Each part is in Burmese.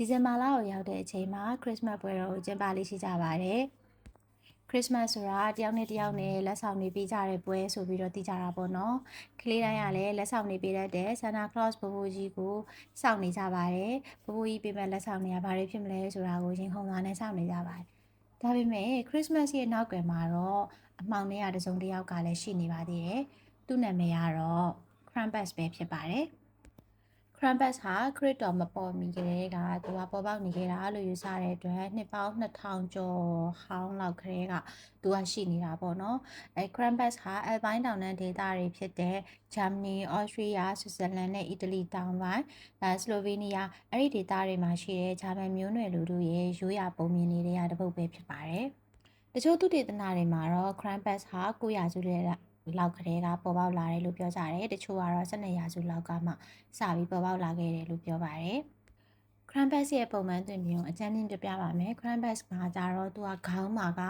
ဒီဇင်ဘာလကိုရောက်တဲ့အချိန်မှာခရစ်စမတ်ပွဲတော်ကိုကျင်းပလေးရှိကြပါတယ်ခရစ်စမတ်ဆိုတာတယောက်နဲ့တယောက်နဲ့လက်ဆောင်တွေပေးကြတဲ့ပွဲဆိုပြီးတော့သိကြတာပေါ့နော်ကလေးတိုင်းကလည်းလက်ဆောင်တွေပေးတတ်တဲ့ Santa Claus ဘဘိုးကြီးကိုစောင့်နေကြပါတယ်ဘဘိုးကြီးပေးမဲ့လက်ဆောင်တွေကဘာတွေဖြစ်မလဲဆိုတာကိုရင်ခုန်သွားနဲ့စောင့်နေကြပါတယ်ဒါပေမဲ့ခရစ်စမတ်ရဲ့နောက်ကွယ်မှာတော့အမှောင်ထဲကတစုံတစ်ယောက်ကလည်းရှိနေပါသေးတယ်သူ့နာမည်ကတော့ Krampus ပဲဖြစ်ပါတယ် Krampus ဟာခရစ်တော်မပေါ်မီကလေးကသူကပေါ်ပေါက်နေခဲ့တာလို့ယူဆတဲ့အတွက်နှစ်ပေါင်း2000ကျော်ဟောင်းလောက်ကလေးကသူကရှိနေတာပေါ့နော်အဲ Krampus ဟာအယ်ပိုင်းတောင်တန်းဒေသတွေဖြစ်တဲ့ဂျာမနီ၊ဩစတြေးလျ၊ဆွစ်ဇာလန်နဲ့အီတလီတောင်ပိုင်းအဲဆလိုဗေးနီးယားအဲ့ဒီဒေသတွေမှာရှိတဲ့ဂျာမန်မျိုးနွယ်လူတို့ရဲ့ရိုးရာပုံမြင်နေတဲ့တစ်ပုဒ်ပဲဖြစ်ပါတယ်တချို့သူတေသနာတွေမှာတော့ Krampus ဟာကိုရာစုတဲ့ လောက်ကလေးကပေါ်ပေါက်လာတယ်လို့ပြောကြတယ်တချို့ကတော့12ရာစုလောက်ကမှစပြီးပေါ်ပေါက်လာခဲ့တယ်လို့ပြောပါတယ် Krampus ရဲ့ပုံမှန်သွင်မျိုးအကျဉ်းချင်းပြပြပါမယ် Krampus ကကြတော့သူကခေါင်းမှာက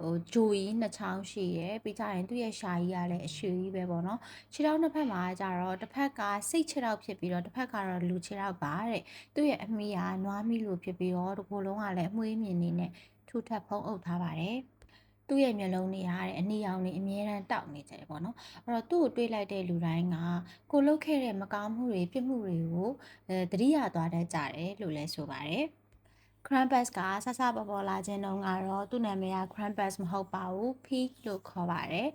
ဟိုဂျိုကြီးနှစ်ချောင်းရှိရယ်ပြီးကြရင်သူ့ရဲ့ရှာကြီးကလည်းအရှူကြီးပဲပေါ့နော်ခြေထောက်နှစ်ဖက်မှာကြတော့တစ်ဖက်ကစိတ်ခြေထောက်ဖြစ်ပြီးတော့တစ်ဖက်ကတော့လူခြေထောက်ပါတဲ့သူ့ရဲ့အမီးကနွားမီလိုဖြစ်ပြီးတော့ဒီကိုယ်လုံးကလည်းအမွှေးမြင်နေနဲ့ထူထပ်ဖုံးအုပ်ထားပါတယ် သူ့ရဲ့မျက်လုံးတွေအားတဲ့အနီရောင်တွေအမြဲတမ်းတောက်နေကြတယ်ပေါ့နော်အဲ့တော့သူ့ကိုတွေးလိုက်တဲ့လူတိုင်းကကိုလုတ်ခဲ့တဲ့မကောင်းမှုတွေပြစ်မှုတွေကိုအဲတတိယသွားတတ်ကြတယ်လို့လည်းဆိုပါတယ် Krampus ကဆဆပေါ်ပေါ်လာခြင်းတုန်းကတော့သူ့နာမည်က Krampus မဟုတ်ပါဘူး Pig လို့ခေါ်ပါတယ်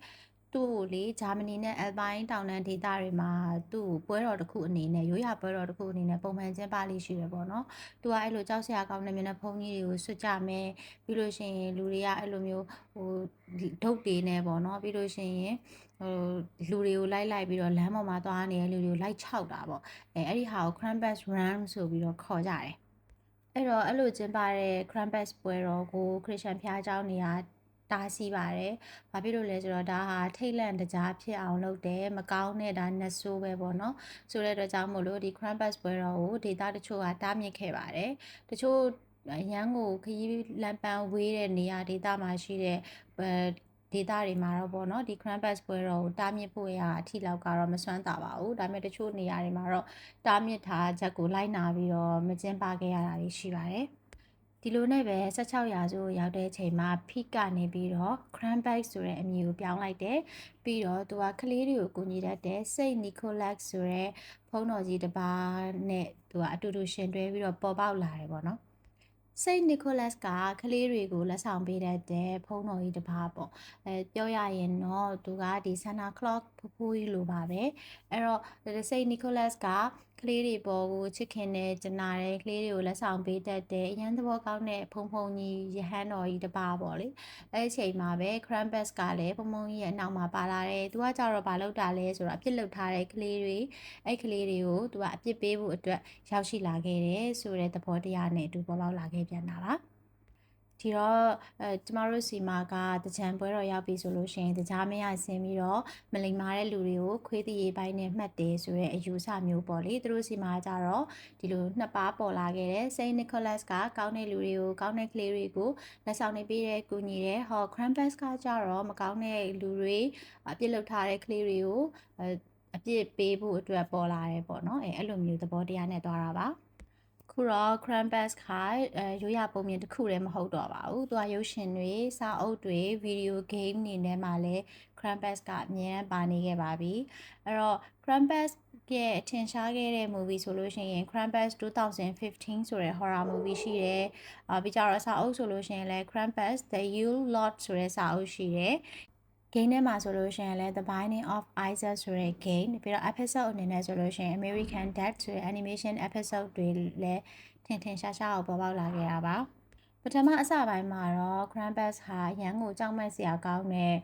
သူ့ကိုလေဂျာမနီနဲ့အယ်ပိုင်းတောင်တန်းဒေသတွေမှာသူ့ကိုပွဲတော်တစ်ခုအနေနဲ့ရိုးရာပွဲတော်တစ်ခုအနေနဲ့ပုံမှန်ကျင်းပလေးရှိတယ်ပေါ့နော်။သူကအဲ့လိုကြောက်စရာကောင်းတဲ့မျက်နှာဖုံးကြီးတွေကိုဆွတ်ကြမယ်ပြီးလို့ရှိရင်လူတွေကအဲ့လိုမျိုးဟိုဒုတ်တွေနဲ့ပေါ့နော်ပြီးလို့ရှိရင်ဟိုလူတွေကိုလိုက်လိုက်ပြီးတော့လမ်းပေါ်မှာသွားနေတဲ့လူတွေကိုလိုက်ခြောက်တာပေါ့အဲအဲ့ဒီဟာကို Krampus Run ဆိုပြီးတော့ခေါ်ကြတယ်အဲ့တော့အဲ့လိုကျင်းပတဲ့ Krampus ပွဲတော်ကိုခရစ်ယာန်ဖျားเจ้าနေရာ တားဆီးပါတယ်။ဘာဖြစ်လို့လဲဆိုတော့ဒါဟာထိတ်လန့်တကြားဖြစ်အောင်လုပ်တယ်မကောင်းတဲ့ဒါနတ်ဆိုးပဲပေါ့နော်။ဆိုတဲ့အတွက်ကြောင့်မို့လို့ဒီ Krampus ပွဲတော်ကိုဒေတာတချို့ကတားမြစ်ခဲ့ပါတယ်။တချို့ရန်ကိုခရီးလမ်းပန်းဝေးတဲ့နေရာဒေတာမှာရှိတဲ့ဒေတာတွေမှာတော့ပေါ့နော်ဒီ Krampus ပွဲတော်ကိုတားမြစ်ဖို့ရအထိလောက်ကတော့မစွမ်းတာပါဘူးဒါပေမဲ့တချို့နေရာတွေမှာတော့တားမြစ်ထားချက်ကိုလိုက်နာပြီးတော့မကျင်းပခဲ့ရတာတွေရှိပါတယ် ဒီလိုနဲ့ပဲ16ရာစုရောက်တဲ့ချိန်မှာဖိကနေပြီးတော့ Krampus ဆိုတဲ့အမည်ကိုပြောင်းလိုက်တယ်ပြီးတော့သူကကလေးတွေကိုကူညီတတ်တဲ့ Saint Nicholas ဆိုတဲ့ဘုန်းတော်ကြီးတစ်ပါးနဲ့သူကအတူတူရှင်တွဲပြီးတော့ပေါ်ပေါက်လာတယ်ပေါ့နော်စိတ်နီကိုလတ်ကကလေးတွေကိုလက်ဆောင်ပေးတတ်တဲ့ဖုန်းတော်ကြီးတစ်ပါးပေါ့အဲပြောရရင်တော့သူကဒီ Santa Claus ဖဖိုးကြီးလိုပါပဲအဲ့တော့စိတ်နီကိုလတ်ကကလေးတွေပေါ်ကိုချစ်ခင်တဲ့ကျနာတဲ့ကလေးတွေကိုလက်ဆောင်ပေးတတ်တဲ့အရန်သဘောကောင်းတဲ့ဖုံဖုံကြီးရဟန်းတော်ကြီးတစ်ပါးပေါ့လေအဲ့ဒီချိန်မှာပဲ Krampus ကလည်းဖုံဖုံကြီးရဲ့အနောက်မှာပါလာတယ်သူကကြတော့ဘာလုပ်တာလဲဆိုတော့အပြစ်လုပ်ထားတဲ့ကလေးတွေအဲ့ကလေးတွေကိုသူကအပြစ်ပေးဖို့အတွက်ရောက်ရှိလာခဲ့တယ်ဆိုတဲ့သဘောတရားနဲ့အတူပေါ်ပေါက်လာခဲ့ပြန်တာပါ ဒီတော့အဲကျမတို့စီမာကတကြံပွဲတော်ရောက်ပြီဆိုလို့ရှိရင်တကြားမရဆင်းပြီးတော့မလိမ္မာတဲ့လူတွေကိုခွေးတရေပိုင်းနဲ့မှတ်တယ်ဆိုတဲ့အယူဆမျိုးပေါ့လေသူတို့စီမာကြတော့ဒီလိုနှစ်ပါးပေါ်လာခဲ့တဲ့ Saint Nicholas ကကောင်းတဲ့လူတွေကိုကောင်းတဲ့ကလေးတွေကိုလက်ဆောင်နေပေးတဲ့ကူညီတဲ့ဟော Krampus ကကြတော့မကောင်းတဲ့လူတွေအပြစ်လုပ်ထားတဲ့ကလေးတွေကိုအပြစ်ပေးဖို့အတွက်ပေါ်လာတယ်ပေါ့နော်အဲအဲ့လိုမျိုးသဘောတရားနဲ့သွားတာပါ ခုတော့ Krampus ခါအဲရိုးရပုံမြင်တစ်ခုလည်းမဟုတ်တော့ပါဘူး။သူကရုပ်ရှင်တွေ၊စာအုပ်တွေ၊ဗီဒီယိုဂိမ်းတွေနဲ့မှလည်း Krampus ကအမြဲတမ်းပါနေခဲ့ပါပြီ။အဲ့တော့ Krampus ရဲ့အထင်ရှားခဲ့တဲ့ movie ဆိုလို့ရှိရင် Krampus 2015ဆိုတဲ့ horror movie ရှိတယ်။အာပြီးကြတော့စာအုပ်ဆိုလို့ရှိရင်လည်း Krampus The Yule Lord ဆိုတဲ့စာအုပ်ရှိတယ်။ game ထဲမှာဆိုလို့ရှိရင်လည်း The Binding of Isaac ဆိုတဲ့ game ပြီးတော့ episode အနေနဲ့ဆိုလို့ရှိရင် American Dad ဆိုတဲ့ animation episode တွေလည်းထင်ထင်ရှားရှားအောင်ပေါ်ပေါက်လာခဲ့တာပါပထမအစပိုင်းမှာတော့ Krampus ဟာရန်ကိုကြောက်မက်စရာကောင်းတဲ့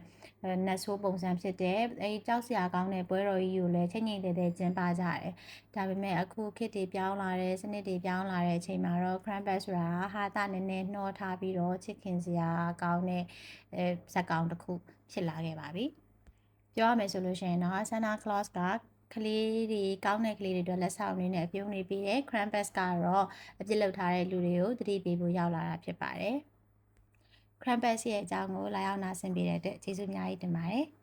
နတ်ဆိုးပုံစံဖြစ်တဲ့အဲဒီကြောက်စရာကောင်းတဲ့ပွဲတော်ကြီးကိုလည်းချိန်ချိန်တဲတဲကျင်းပကြတယ်။ဒါပေမဲ့အခုခေတ်တွေပြောင်းလာတဲ့စနစ်တွေပြောင်းလာတဲ့အချိန်မှာတော့ Krampus ဆိုတာဟာတာနည်းနည်းနှောထားပြီးတော့ချစ်ခင်စရာကောင်းတဲ့အဲဇက်ကောင်တစ်ခု ဖြစ်လာခဲ့ပါပြီ။ပြောရမယ်ဆိုလို့ရှိရင်တော့ Santa Claus ကကလေးတွေကောင်းတဲ့ကလေးတွေအတွက်လက်ဆောင်တွေနဲ့အပြုံးနေပြီးတဲ့ Krampus ကတော့အပြစ်လုပ်ထားတဲ့လူတွေကိုတတိပေးဖို့ရောက်လာတာဖြစ်ပါတယ်။ Krampus ရဲ့အကြောင်းကိုလာရောက်နားဆင်ပေးတဲ့အတွက်ကျေးဇူးအများကြီးတင်ပါတယ်။